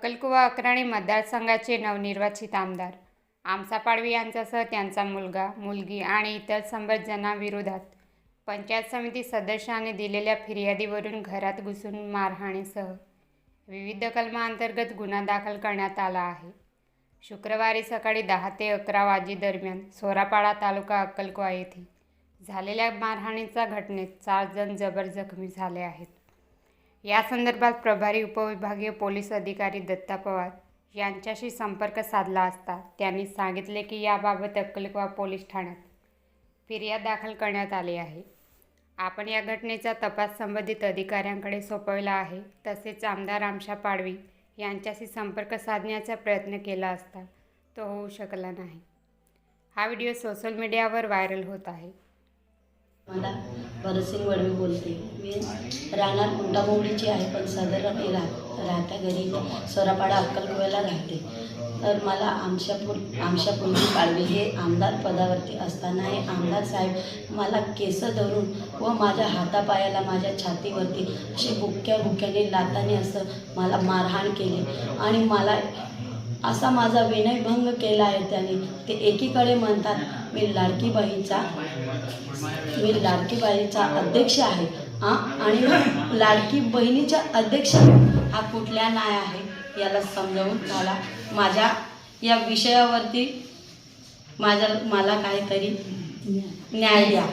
अक्कलकुवा अक्राणी मतदारसंघाचे नवनिर्वाचित आमदार. आमचा पाडवी यांच्यासह त्यांचा मुलगा मुलगी आणि इतर शंभर जणांविरोधात पंचायत समिती सदस्याने दिलेल्या फिर्यादीवरून घरात घुसून मारहाणीसह विविध कलमांतर्गत गुन्हा दाखल करण्यात आला आहे. शुक्रवारी सकाळी दहा ते अकरा वाजेदरम्यान सोरापाडा तालुका अक्कलकुवा येथे झालेल्या मारहाणीच्या घटनेत चार जण जबर जखमी झाले आहेत. या संदर्भात प्रभारी उपविभागीय पोलीस अधिकारी दत्ता पवार यांच्याशी संपर्क साधला असता त्यांनी सांगितले की याबाबत अक्कलकोवा पोलीस ठाण्यात फिर्याद दाखल करण्यात आली आहे. आपण या घटनेचा तपास संबंधित अधिकाऱ्यांकडे सोपवला आहे. तसेच आमदार आमशा पाडवी यांच्याशी संपर्क साधण्याचा प्रयत्न केला असता तो होऊ शकला नाही. हा व्हिडिओ सोशल मीडियावर व्हायरल होत आहे. मला भरतसिंग वडवी बोलते. मी राहणार कुंटामोगडीची आहे पण सदर मी राह राहत्या घरी सोरापाडा अक्कलकोव्याला राहते. तर मला आमच्यापूर आमच्यापूर्वी पाडवी हे आमदार पदावरती असताना हे आमदार साहेब मला केस धरून व माझ्या हातापायाला माझ्या छातीवरती असे बुक्या बुक्याने लाताने असं मला मारहाण केली. आणि मला असा माझा विनयभंग केला आहे त्याने. ते एकीकडे म्हणतात मी लाडकी बाईचा मी लाडकी बाईचा अध्यक्ष आहे. आणि लाडकी बहिणीच्या अध्यक्ष हा कुठल्या नाय आहे याला समजावून मला माझ्या या विषयावरती माझ्या मला काहीतरी न्याय द्या.